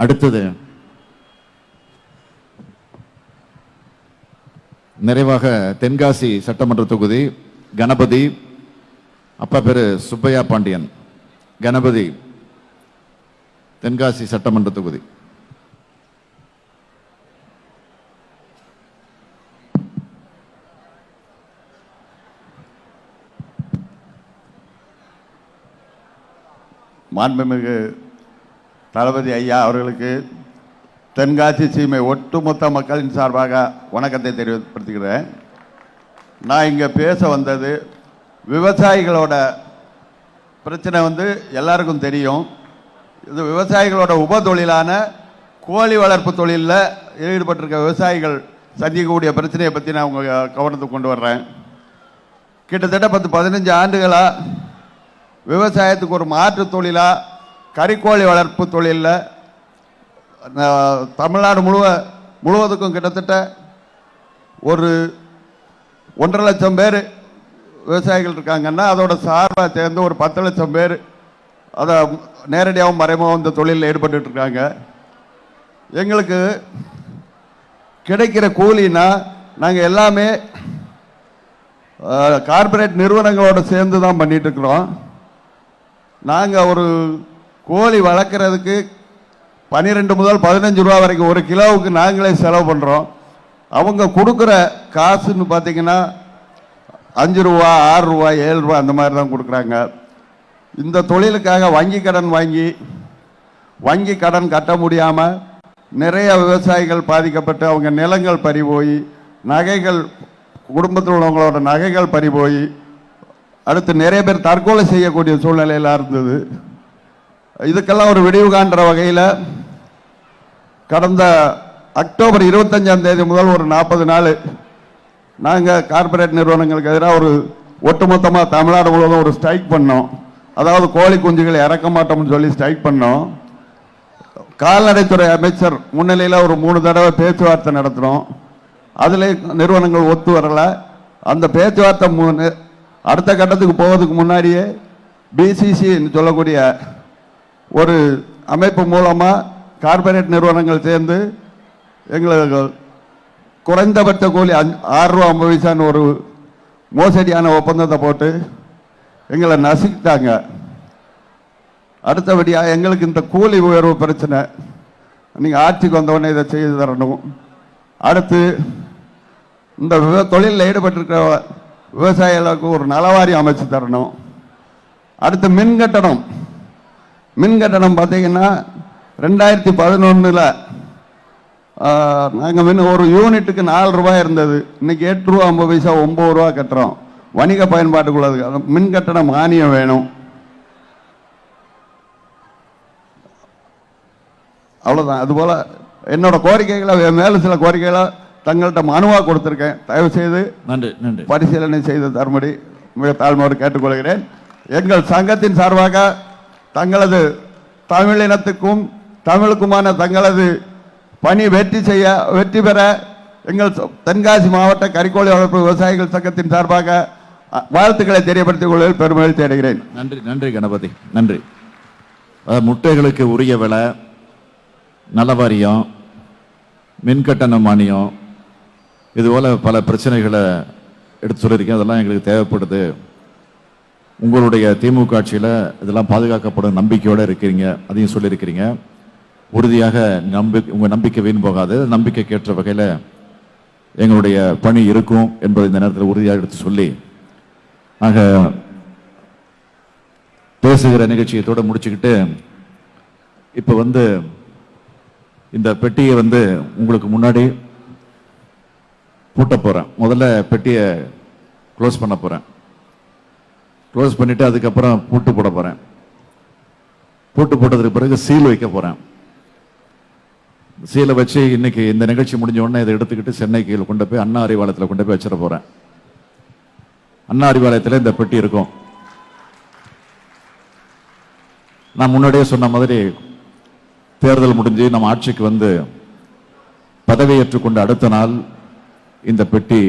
அடுத்தது நிறைவாக தென்காசி சட்டமன்ற தொகுதி கணபதி அப்பா பேரு சுப்பையா பாண்டியன் கணபதி தென்காசி சட்டமன்ற தொகுதி. மாண்புமிகு தளபதி ஐயா அவர்களுக்கு தென்காசி சீமை ஒட்டுமொத்த மக்களின் சார்பாக வணக்கத்தை தெரியப்படுத்துகிறேன் நான் இங்கே பேச வந்தது விவசாயிகளோட பிரச்சனை வந்து எல்லாருக்கும் தெரியும். இது விவசாயிகளோட உப தொழிலான கோழி வளர்ப்பு தொழிலில் ஈடுபட்டிருக்க விவசாயிகள் சந்திக்கக்கூடிய பிரச்சனையை பற்றி நான் உங்கள் கவனத்துக்கு கொண்டு வர்றேன். கிட்டத்தட்ட பத்து பதினஞ்சு ஆண்டுகளாக விவசாயத்துக்கு ஒரு மாற்று தொழிலாக கறிக்கோழி வளர்ப்பு தொழிலில் தமிழ்நாடு முழுவ முழுவதுக்கும் கிட்டத்தட்ட ஒரு ஒன்றரை லட்சம் பேர் விவசாயிகள் இருக்காங்கன்னா அதோட சார்பாக சேர்ந்து ஒரு பத்து லட்சம் பேர் அதை நேரடியாகவும் மறைமுகம் இந்த தொழிலில் ஈடுபட்டுட்டு இருக்காங்க. எங்களுக்கு கிடைக்கிற கூலினா நாங்கள் எல்லாமே கார்ப்பரேட் நிறுவனங்களோட சேர்ந்து தான் பண்ணிகிட்ருக்குறோம் நாங்கள் ஒரு கோழி வளர்க்குறதுக்கு பன்னிரெண்டு முதல் பதினஞ்சு ரூபா வரைக்கும் ஒரு கிலோவுக்கு நாங்களே செலவு பண்ணுறோம் அவங்க கொடுக்குற காசுன்னு பார்த்தீங்கன்னா அஞ்சு ரூபா ஆறு ரூபா ஏழு ரூபா அந்த மாதிரி தான் கொடுக்குறாங்க. இந்த தொழிலுக்காக வங்கி கடன் வாங்கி வங்கி கடன் கட்ட முடியாமல் நிறைய விவசாயிகள் பாதிக்கப்பட்டு அவங்க நிலங்கள் பறி போய் நகைகள் குடும்பத்தில் உள்ளவங்களோட நகைகள் பறி போய் அடுத்து நிறைய பேர் தற்கொலை செய்யக்கூடிய சூழ்நிலையெல்லாம் இருந்தது. இதுக்கெல்லாம் ஒரு விடிவு காண்ற வகையில் கடந்த அக்டோபர் இருபத்தஞ்சாம் தேதி முதல் ஒரு நாற்பது நாள் நாங்கள் கார்ப்பரேட் நிறுவனங்களுக்கு எதிராக ஒரு ஒட்டுமொத்தமாக தமிழ்நாடு முழுவதும் ஒரு ஸ்ட்ரைக் பண்ணோம். அதாவது கோழி குஞ்சுகளை இறக்க மாட்டோம்னு சொல்லி ஸ்ட்ரைக் பண்ணோம். கால்நடைத்துறை அமைச்சர் முன்னிலையில் ஒரு மூணு தடவை பேச்சுவார்த்தை நடத்துகிறோம் அதில் நிறுவனங்கள் ஒத்து வரலை. அந்த பேச்சுவார்த்தை அடுத்த கட்டத்துக்கு போவதுக்கு முன்னாடியே பிசிசின்னு சொல்லக்கூடிய ஒரு அமைப்பு மூலமாக கார்பரேட் நிறுவனங்கள் சேர்ந்து எங்களுக்கு குறைந்தபட்ச கூலி அஞ் ஆறுரூவா ஐம்பது பைசான்னு ஒரு மோசடியான ஒப்பந்தத்தை போட்டு எங்களை நசுக்கிட்டாங்க. அடுத்தபடியாக எங்களுக்கு இந்த கூலி உயர்வு பிரச்சனை நீங்கள் ஆட்சிக்கு வந்தவொடனே இதை செய்து தரணும். அடுத்து இந்த விவ- தொழிலில் ஈடுபட்டிருக்கிற விவசாயிகளுக்கு ஒரு நலவாரி அமைச்சு தரணும். அடுத்து மின் கட்டணம் மின் கட்டணம் பார்த்தீங்கன்னா ரெண்டாயிரத்தி பதினொன்றில் நாங்கள் மின் ஒரு யூனிட்டுக்கு நாலு ரூபாய் இருந்தது. இன்னைக்கு எட்டு ரூபா ஐம்பது பைசா ஒம்பது ரூபா கட்டுறோம். வணிக பயன்பாட்டுக்குள்ளது மின் கட்டண மானியம் வேணும். அவ்வளோதான் அதுபோல் என்னோட கோரிக்கைகளை மேலும் சில கோரிக்கைகளை தங்கள்கிட்ட மனுவாக கொடுத்துருக்கேன். தயவு செய்து நன்றி நன்றி. பரிசீலனை செய்து தரும்படி மிக தாழ்மையோடு கேட்டுக்கொள்கிறேன். எங்கள் சங்கத்தின் சார்பாக தங்களது தமிழினத்துக்கும் தமிழுக்குமான தங்களது பணி வெற்றி செய்ய வெற்றி பெற எங்கள் தென்காசி மாவட்ட கறிக்கோழி வளர்ப்பு விவசாயிகள் சங்கத்தின் சார்பாக வாழ்த்துக்களை தெரியப்படுத்திக் கொள்வதில் பெருமகிழ்ச்சி அடைகிறேன். நன்றி நன்றி கணபதி நன்றி. அதாவது முட்டைகளுக்கு உரிய விலை நலவாரியம் மின்கட்டண மானியம் இதுபோல் பல பிரச்சனைகளை எடுத்து சொல்லியிருக்கேன். அதெல்லாம் எங்களுக்கு தேவைப்படுது. உங்களுடைய திமுக ஆட்சியில் இதெல்லாம் பாதுகாக்கப்படும் நம்பிக்கையோடு இருக்கிறீங்க அதையும் சொல்லியிருக்கிறீங்க. உறுதியாக நம்பி உங்கள் நம்பிக்கை வீண் போகாது. நம்பிக்கைக்கு ஏற்ற வகையில் எங்களுடைய பணி இருக்கும் என்பதை இந்த நேரத்தில் உறுதியாக எடுத்து சொல்லி நாங்கள் பேசுகிற நிகழ்ச்சியத்தோடு முடிச்சுக்கிட்டு இப்போ வந்து இந்த பெட்டியை வந்து உங்களுக்கு முன்னாடி பூட்ட போகிறேன் முதல்ல பெட்டியை க்ளோஸ் பண்ண போகிறேன் க்ளோஸ் பண்ணிட்டு அதுக்கப்புறம் பூட்டு போட போறேன். பூட்டு போட்டதுக்கு பிறகு சீல் வைக்க போகிறேன் சீலை வச்சு இன்னைக்கு இந்த நிகழ்ச்சி முடிஞ்ச உடனே இதை எடுத்துக்கிட்டு சென்னைக்கு கொண்டு போய் அண்ணா அறிவாலயத்தில் கொண்டு போய் வச்சிட போறேன். அண்ணா அறிவாலயத்தில் இந்த பெட்டி இருக்கும். நான் முன்னாடியே சொன்ன மாதிரி தேர்தல் முடிஞ்சு நம்ம ஆட்சிக்கு வந்து பதவியேற்றுக்கொண்ட அடுத்த நாள் இந்த பெட்டி